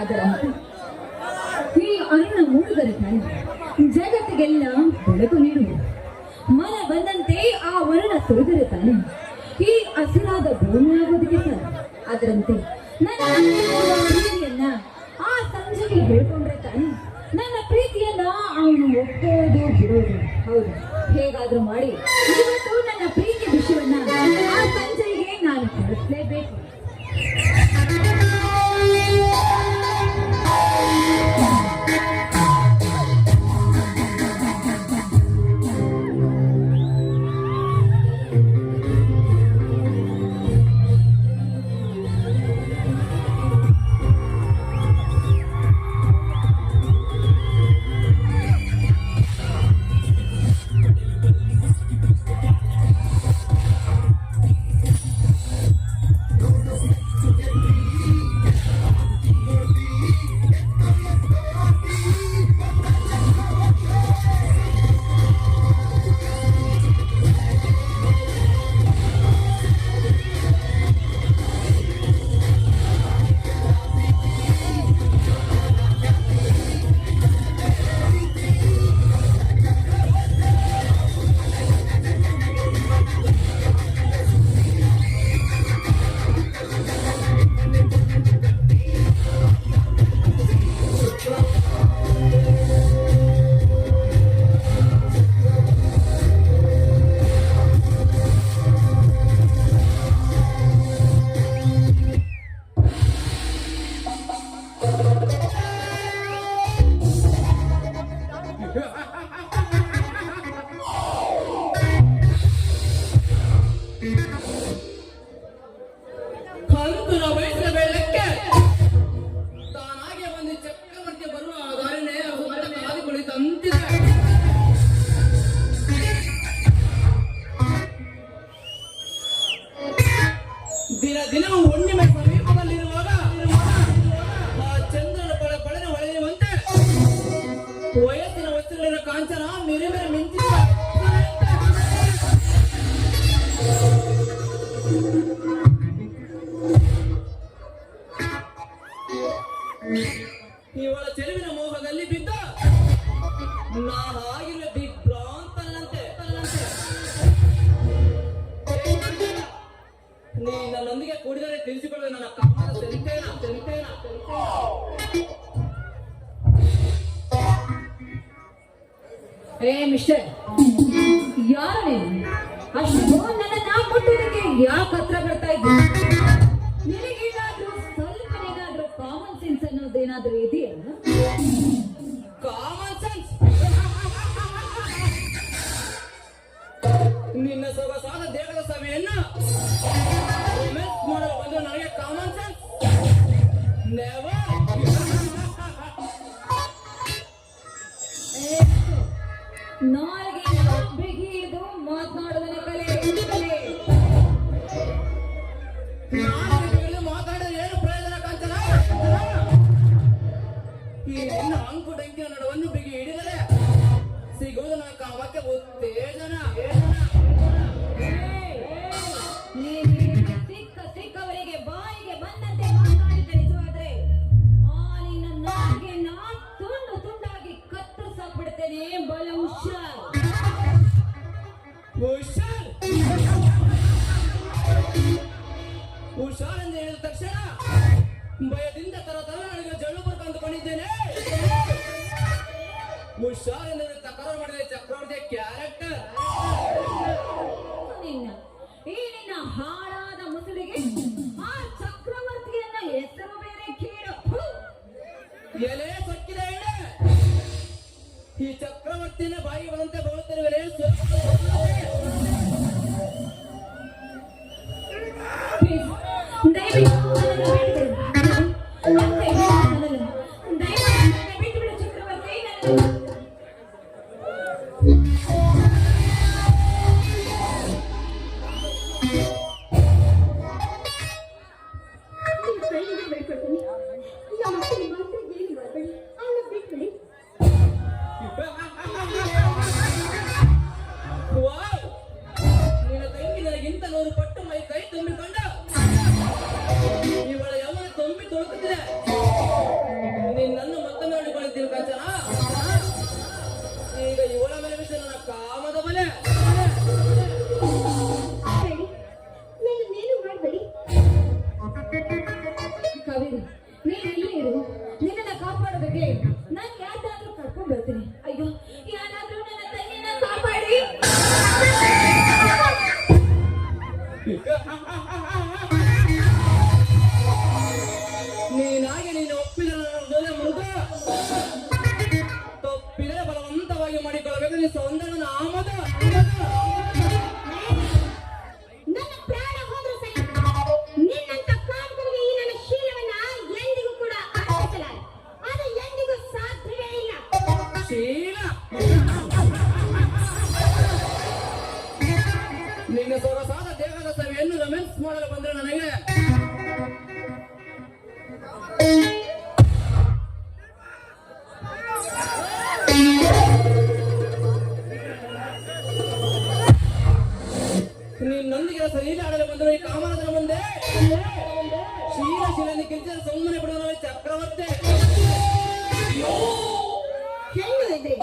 ಅದರಂತೆ ಈ ಅನ್ನ ಮೂಡಿದರೆ ತಾನೆ. ಜಗತ್ತಿಗೆಲ್ಲ ಬೆಳಕು ನೀಡುವುದು. ಮನ ಬಂದಂತೆ ಆ ವರ್ಣ ತಾನೆ. ಈ ಹಸಿರಾದ ಭೂಮಿಯಾಗೋದಕ್ಕೆ ತಾನೆ ಅದರಂತೆ ನನ್ನ ಪ್ರೀತಿಯನ್ನ ಆ ಸಂಜೆಗೆ ಹೇಳ್ಕೊಂಡ್ರೆ ತಾನೆ. ನನ್ನ ಪ್ರೀತಿಯನ್ನ ಅವನು ಒಪ್ಪೋದು ಬಿಡೋದು. ಹೌದು. ಹೇಗಾದ್ರೂ ಮಾಡಿ. ಏ ಮಿಸ್ಟರ್ ಯಾರು ನೀನು ಅಷ್ಟು ನನ್ನ ಮುಟ್ಟೋದಕ್ಕೆ ಯಾಕೆ ಹತ್ರ ಬರ್ತಾ ಇದ್ದೀನಿ ನಿನಗೇನಾದ್ರೂ ಸ್ವಲ್ಪನೇನಾದ್ರೂ ಕಾಮನ್ ಸೆನ್ಸ್ ಅನ್ನೋದೇನಾದ್ರೂ ಇದೆಯಲ್ಲ ಕಾಮನ್ ಸೆನ್ಸ್ ನಿನ್ನ ಸೊಗಸಾದ ದೇಹದ ಸಭೆಯನ್ನು ಮಾಡಲು ಬಂದು ನನಗೆ ಕಾಮನ್ ಸೆನ್ಸ್ ನೆವರ್ ನಾಲ್ಗೆ ಬಿಗಿ ಹಿಡಿದು ಮಾತನಾಡುವುದನ್ನ ಕಲೆ ಕಲೆ ತಿಳಿದು ಮಾತಾಡಿದ್ರೆ ಏನು ಪ್ರಯೋಜನ ಕಾಂಚನ ಈ ನಿನ್ನ ಅಂಕು ಡಂಕಿನ ನಡುವನ್ನು ಬಿಗಿ ಹಿಡಿದರೆ ಸಿಗುವುದು ನನ್ನ ಕಾಮಕ್ಕೆ ಉತ್ತೇಜನ ಸಿಕ್ಕ ಸಿಕ್ಕವರಿಗೆ ಬಾಯಿಗೆ ಬಂದಂತೆ ಮಾತನಾಡಿದ ನಿಜವಾದ್ರೆ ಆ ನಿನ್ನ ನಾ ತುಂಡು ತುಂಡಾಗಿ ಕತ್ತರಿಸಾಕ್ಬಿಡ್ತೇನೆ ಹುಷಾರ್ ಹುಷಾರ್ ಎಂದು ಹೇಳಿದ ತಕ್ಷಣ ಭಯದಿಂದ ತರ ತರ ನನಗೆ ಜಳ್ಳು ಬರ್ಕ ಅಂದುಕೊಂಡಿದ್ದೇನೆ ಹುಷಾರ್ ಎಂದು ತಕರಾರು ಮಾಡಿದ ಚಕ್ರವರ್ತಿಯ ಕ್ಯಾರೆಕ್ಟರ್ ಈ ಹಾಳಾದ ಕಾವೇರಿ ನೀನು ಇಲ್ಲಿ ಇರು. ನಿನ್ನ ಕಾಪಾಡೋದಕ್ಕೆ ನಾನು ಯಾವ್ದಾದ್ರೂ ಕರ್ಕೊಂಡು ಬರ್ತೀನಿ. ಅಯ್ಯೋ, ಯಾರಾದ್ರೂ ನನ್ನ ತಂಗಿನ ಕಾಪಾಡಿ. ನೀನಾಗಿ ನೀನು ಒಪ್ಪಿದ ಮೃತ ತಪ್ಪಿದೆ ಬಲವಂತವಾಗಿ ಮಾಡಿಕೊಳ್ಳಬೇಕು. ನೀನು ಸೌಂದರ್ಯನ ಆಮ ರೊಮ್ಯಾನ್ಸ್ ಮಾಡಲು ಬಂದ್ರೆ ನನಗೆ ನಿನ್ನೊಂದಿಗೆ ಸಲೀಲ ಆಡಲು ಬಂದರು ಈ ಕಾಮರಾಜರ ಮುಂದೆ. ಶೀಲಶೀಲ ನಿಖಿಲ್ತ ಸುಮ್ಮನೆ ಬಿಡೋಣ, ಚಕ್ರವರ್ತಿ. ಹೆಂಗಿದ್ರಿ